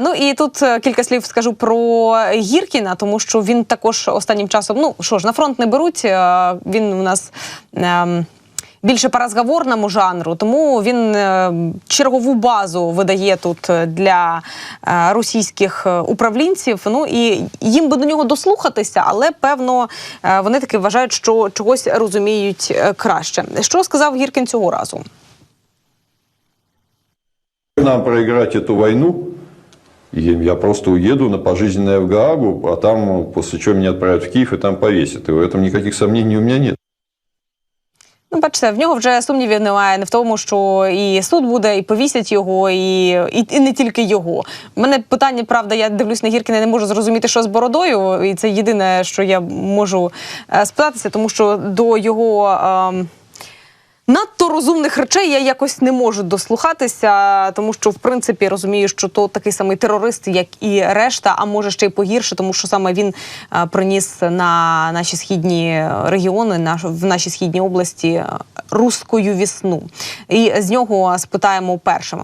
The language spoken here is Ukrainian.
Ну і тут е, кілька слів скажу про Гіркіна, тому що він також останнім часом, ну що ж, на фронт не беруть. е, Він у нас. ем, Більше по розговорному жанру, тому він е, чергову базу видає тут е, для е, російських е, управлінців. Ну і їм би до нього дослухатися, але певно е, вони таки вважають, що чогось розуміють е, краще. Що сказав Гіркін цього разу? нам проиграть эту войну, и я просто уеду на пожизненное в Гаагу, а там, после чего меня отправят в Киев и там повесят. И в этом никаких сомнений у меня нет. Ну, бачите, в нього вже сумнівів немає не в тому, що і суд буде, і повісять його, і, і, і не тільки його. У мене питання, правда, я дивлюсь на Гіркіна, не можу зрозуміти, що з бородою, і це єдине, що я можу е, спитатися, тому що до його. ем, Надто розумних речей я якось не можу дослухатися, тому що в принципі розумію, що то такий самий терорист, як і решта, а може ще й погірше, тому що саме він е, приніс на наші східні регіони, наш в наші східні області е, рускою вісну. І з нього спитаємо першим.